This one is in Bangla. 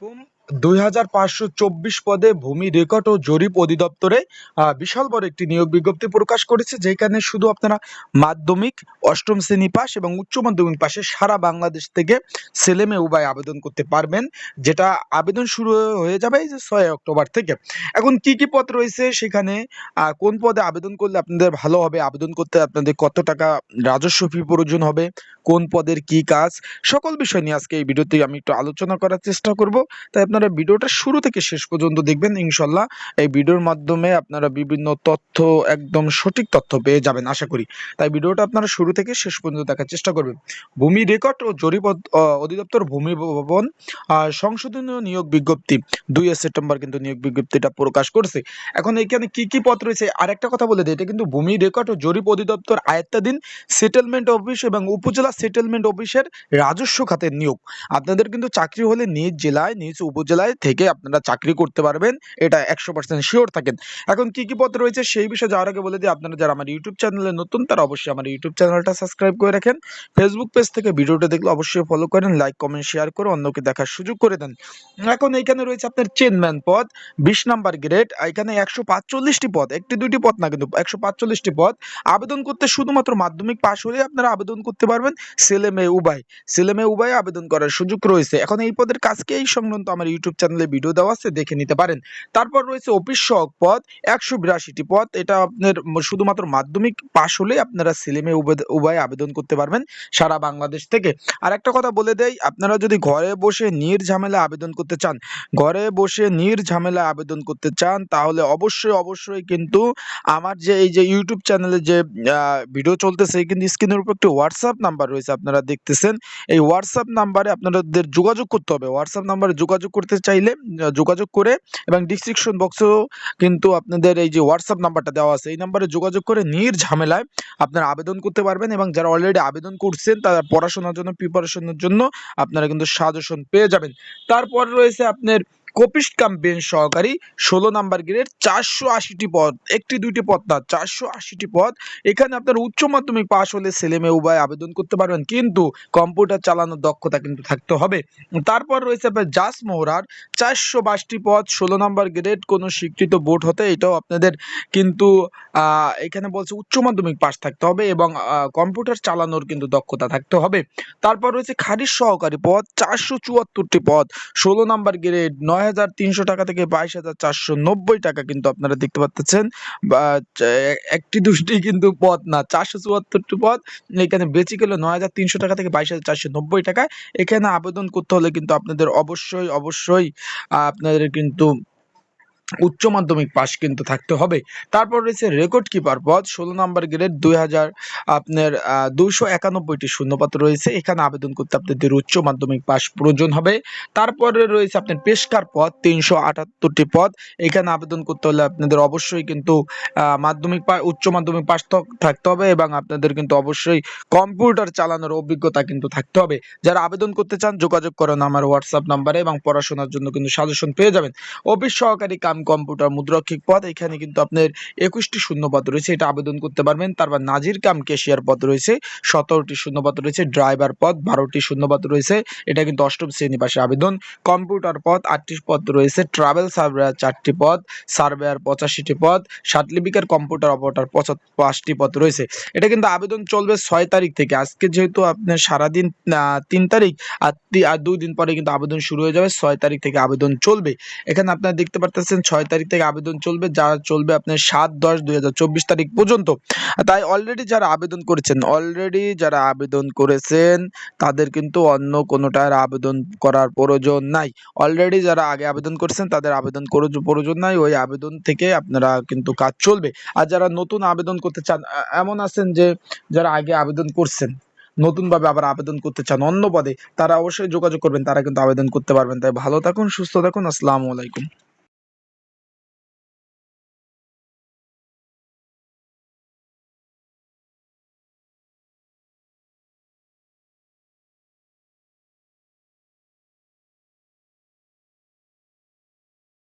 আলাইকুম দুই হাজার পাঁচশো চব্বিশ পদে ভূমি রেকর্ড ও জরিপ অধিদপ্তরে বিশাল বড় একটি নিয়োগ বিজ্ঞপ্তি প্রকাশ করেছে, যেখানে শুধু আপনারা মাধ্যমিক, অষ্টম শ্রেণি পাস এবং উচ্চ মাধ্যমিক পাশে সারা বাংলাদেশ থেকে ছেলে মেয়ে উভয় আবেদন করতে পারবেন, যেটা আবেদন শুরু হয়ে যাবে যে ছয় অক্টোবর থেকে। এখন কি কি পদ রয়েছে সেখানে কোন পদে আবেদন করলে আপনাদের ভালো হবে, আবেদন করতে আপনাদের কত টাকা রাজস্ব ফি প্রয়োজন হবে, কোন পদের কি কাজ, সকল বিষয় নিয়ে আজকে এই ভিডিওতে আমি একটু আলোচনা করার চেষ্টা করব, তাই আপনারা ভিডিওটা শুরু থেকে শেষ পর্যন্ত দেখবেন ইনশাল্লাহ এই ভিডিওর মাধ্যমে আপনারা বিভিন্ন তথ্য, একদম সঠিক তথ্য পেয়ে যাবেন, আশা করি। তাই ভিডিওটা আপনারা শুরু থেকে শেষ পর্যন্ত দেখার চেষ্টা করবেন। ভূমি রেকর্ড ও জরিপ অধিদপ্তর ভূমি ভবন সংশোধনীয় নিয়োগ বিজ্ঞপ্তি। দুই সেপ্টেম্বর কিন্তু নিয়োগ বিজ্ঞপ্তিটা প্রকাশ করছে। এখন এখানে কি কি পদ রয়েছে? আরেকটা কথা বলে দিই, এটা কিন্তু ভূমি রেকর্ড ও জরিপ অধিদপ্তর আয়ত্তাধীন সেটেলমেন্ট অফিস এবং উপজেলা সেটেলমেন্ট অফিসের রাজস্ব খাতের নিয়োগ। আপনাদের কিন্তু চাকরি হলে নিজ জেলায়, নিজ উপজেলায় থেকে আপনারা চাকরি করতে পারবেন, এটা একশো পার্সেন্ট শিওর থাকেন। এখন কি কি পদ রয়েছে সেই বিষয়ে যাওয়ার আগে বলে দিই, আপনারা যারা আমার ইউটিউব চ্যানেলে নতুন, তারা অবশ্যই আমার ইউটিউব চ্যানেলটা সাবস্ক্রাইব করে রাখেন। ফেসবুক পেজ থেকে ভিডিওটা দেখলে অবশ্যই ফলো করেন লাইক কমেন্ট শেয়ার করে অন্যকে দেখার সুযোগ করে দেন। এখন এইখানে রয়েছে আপনার চেনম্যান পদ, বিশ নাম্বার গ্রেড এখানে একশো পাঁচচল্লিশটি পদ, একটি দুইটি পদ না, কিন্তু একশো পাঁচচল্লিশটি পদ। আবেদন করতে শুধুমাত্র মাধ্যমিক পাশ হলে আপনারা আবেদন করতে পারবেন, ছেলে, মেয়ে, উভয়। উভয় আবেদন করার সুযোগ রয়েছে। এখন এই পদের কাজকে এই সংক্রান্ত আমার ইউটিউব চ্যানেলে ভিডিও দেওয়া আছে, দেখে নিতে পারেন। তারপর রয়েছে অফিস সহক পদ একশো বিরাশিটি পদ এটা আপনার শুধুমাত্র মাধ্যমিক পাশ হলে আপনারা ছেলে মেয়ে উভয়- আবেদন করতে পারবেন সারা বাংলাদেশ থেকে। আর একটা কথা বলে দেই, আপনারা যদি ঘরে বসে নির্ঝামেলা আবেদন করতে চান, ঘরে বসে নির্ঝামেলা আবেদন করতে চান, তাহলে অবশ্যই অবশ্যই কিন্তু আমার যে, এই যে ইউটিউব চ্যানেলে যে ভিডিও চলতেছে কিন্তু স্ক্রিনের উপর একটি হোয়াটসঅ্যাপ নাম্বার রয়েছে, আপনারা দেখতেছেন। এই হোয়াটসঅ্যাপ নাম্বারে আপনাদের যোগাযোগ করতে হবে। হোয়াটসঅ্যাপ নাম্বারে যোগাযোগ করতে চাইলে যোগাযোগ করে এবং ডিসক্রিপশন বক্সেও কিন্তু আপনাদের এই যে হোয়াটসঅ্যাপ নাম্বারটা দেওয়া আছে, এই নাম্বারে যোগাযোগ করে নির্ঝামেলায় আপনারা আবেদন করতে পারবেন এবং যারা অলরেডি আবেদন করছেন, তারা পড়াশোনার জন্য প্রিপারেশনের জন্য আপনারা কিন্তু সাজেশন পেয়ে যাবেন। তারপর রয়েছে আপনার কপিস্ট কাম বেঞ্চ সহকারী ষোলো নাম্বার গ্রেড চারশো আশিটি পদ, একটি, দুইটি পদ না, চারশো আশিটি পদ। এখানে আপনার উচ্চ মাধ্যমিক পাশ হলে ছেলে মেয়ে উভয় আবেদন করতে পারবেন, কিন্তু কম্পিউটার চালানোর দক্ষতা কিন্তু থাকতে হবে। তারপর রয়েছে আপনার জাস মোহরার চারশো বাইশটি পদ, ষোলো নাম্বার গ্রেড কোনো স্বীকৃত বোর্ড হতে এটাও আপনাদের কিন্তু এখানে বলছে উচ্চ মাধ্যমিক পাস থাকতে হবে এবং কম্পিউটার চালানোর কিন্তু দক্ষতা থাকতে হবে। তারপর রয়েছে খারিজ সহকারী পদ, চারশো চুয়াত্তরটি পদ, ষোলো নাম্বার গ্রেড নয় হাজার তিনশো টাকা থেকে বাইশ হাজার চারশো নব্বই টাকা কিন্তু আপনারা দেখতে পাচ্ছেন। একটি দুটি কিন্তু পথ না, চারশো চুয়াত্তরটি পথ এখানে বেচি গেল নয় হাজার তিনশো টাকা থেকে বাইশ হাজার চারশো নব্বই টাকা। এখানে আবেদন করতে হলে কিন্তু আপনাদের অবশ্যই অবশ্যই আপনাদের কিন্তু উচ্চ মাধ্যমিক পাশ কিন্তু থাকতে হবে। তারপর রয়েছে রেকর্ড কিপার পদ, ষোলো নাম্বার গ্রেড দুই হাজার, আপনার দুইশো একানব্বইটি শূন্যপত্র রয়েছে। এখানে আবেদন করতে আপনাদের উচ্চ মাধ্যমিক পাশ প্রয়োজন হবে। তারপরে রয়েছে আপনার পেশকার পদ, তিনশো আটাত্তরটি পদ। এখানে আবেদন করতে হলে আপনাদের অবশ্যই কিন্তু মাধ্যমিক পা- উচ্চ মাধ্যমিক পাশ থাকতে হবে এবং আপনাদের কিন্তু অবশ্যই কম্পিউটার চালানোর অভিজ্ঞতা কিন্তু থাকতে হবে। যারা আবেদন করতে চান যোগাযোগ করেন আমার হোয়াটসঅ্যাপ নাম্বারে এবং পড়াশোনার জন্য কিন্তু সাজেশন পেয়ে যাবেন। অফিস সহকারী কাম কম্পিউটার মুদ্রাক্ষিক পদ, এখানে কিন্তু আপনার একুশটি শূন্যপদ রয়েছে, এটা আবেদন করতে পারবেন। তারপর নাজির কাম কেশিয়ার পদ রয়েছে, সতেরোটি শূন্যপদ রয়েছে ড্রাইভার পদ বারোটি শূন্যপদ রয়েছে, এটা কিন্তু অষ্টম শ্রেণি পাশে আবেদন। কম্পিউটার পদ আটটি পদ রয়েছে ট্রাভেল সার্ভেয়ার চারটি পদ সার্ভেয়ার পঁচাশিটি পদ সার্টিফিকেট কম্পিউটার অপারেটর পাঁচটি পদ রয়েছে। এটা কিন্তু আবেদন চলবে ছয় তারিখ থেকে, আজকে যেহেতু আপনার সারাদিন তিন তারিখ, আর আর দুই দিন পরে কিন্তু আবেদন শুরু হয়ে যাবে, ছয় তারিখ থেকে আবেদন চলবে। এখানে আপনারা দেখতে পারতেছেন ছয় তারিখ থেকে আবেদন চলবে, যা চলবে আপনার সাত দশ দুই তারিখ পর্যন্ত। তাই অলরেডি যারা আবেদন করেছেন অলরেডি যারা আবেদন করেছেন, তাদের কিন্তু অন্য কোনোটার আবেদন করার প্রয়োজন নাই। অলরেডি যারা আগে আবেদন করেছেন, তাদের আবেদন করার প্রয়োজন নাই, ওই আবেদন থেকে আপনারা কিন্তু কাজ চলবে। আর যারা নতুন আবেদন করতে চান এমন আছেন যে, যারা আগে আবেদন করছেন, নতুনভাবে আবার আবেদন করতে চান অন্য পদে, তারা অবশ্যই যোগাযোগ করবেন, তারা কিন্তু আবেদন করতে পারবেন। তাই ভালো থাকুন, সুস্থ থাকুন, আসসালামু আলাইকুম।